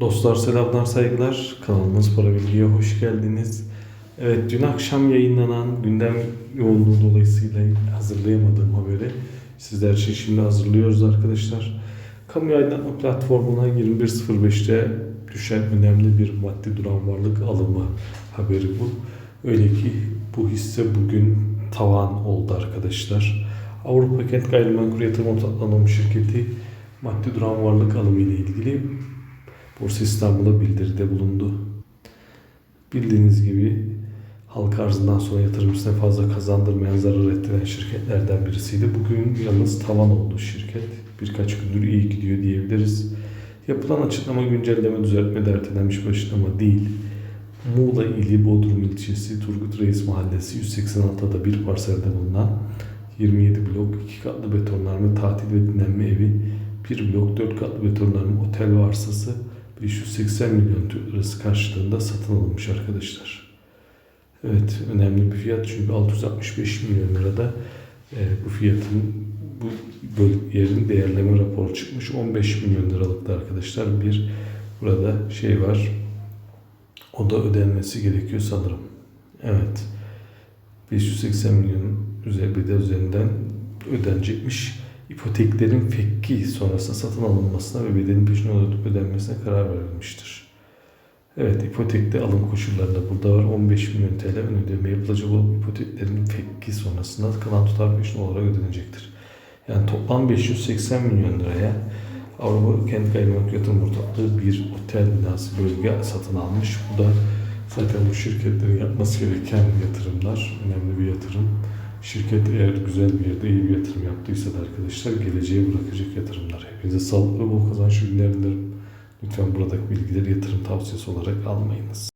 Dostlar selamlar saygılar. Kanalımız Para Bilgi'ye hoş geldiniz. Evet dün akşam yayınlanan gündem yoğunluğu dolayısıyla hazırlayamadığım haberi sizler için şimdi hazırlıyoruz arkadaşlar. Kamu aydınlatma platformuna 21.05'te düşen önemli bir maddi duran varlık alımı haberi bu. Öyle ki bu hisse bugün tavan oldu arkadaşlar. Avrupa Kent Gayrimenkul Yatırım Ortaklığı Anonim Şirketi maddi duran varlık alımı ile ilgili Borsa İstanbul'a bildiride bulundu. Bildiğiniz gibi halka arzından sonra yatırımcısına fazla kazandırmayan zarar ettiren şirketlerden birisiydi. Bugün yalnız tavan oldu şirket. Birkaç gündür iyi gidiyor diyebiliriz. Yapılan açıklama güncelleme düzeltme de ertelenmiş bir değil. Muğla ili Bodrum ilçesi Turgut Reis Mahallesi 186'da bir parselde bulunan 27 blok 2 katlı betonarme tatil ve dinlenme evi, 1 blok 4 katlı betonarme otel ve arsası 580 milyon Türk lirası karşılığında satın alınmış arkadaşlar. Evet önemli bir fiyat çünkü 665 milyon lirada e, bu fiyatın bu yerin değerleme raporu çıkmış 15 milyon liralıkta arkadaşlar bir burada şey var o da ödenmesi gerekiyor sanırım. Evet 580 milyon üzeri üzerinden ödenecekmiş ipoteklerin fekki sonrasında satın alınmasına ve bedelin peşin olarak ödenmesine karar verilmiştir. Evet, ipotekte alım koşullarında burada var. 15 milyon TL ön ödeme yapılacak olup ipoteklerin fekki sonrasında kalan tutar peşin olarak ödenecektir. Yani toplam 580 milyon liraya Avrupa Kent Gayrimenkul Yatırım Ortaklığı bir otel binası bölge satın almış. Bu da zaten bu şirketlerin yapması gereken yatırımlar. Önemli bir yatırım. Şirket eğer güzel bir yerde iyi bir yatırım yaptıysa da arkadaşlar geleceğe bırakacak yatırımlar. Hepinize sağlıklı bol kazançlı günler dilerim. Lütfen buradaki bilgileri yatırım tavsiyesi olarak almayınız.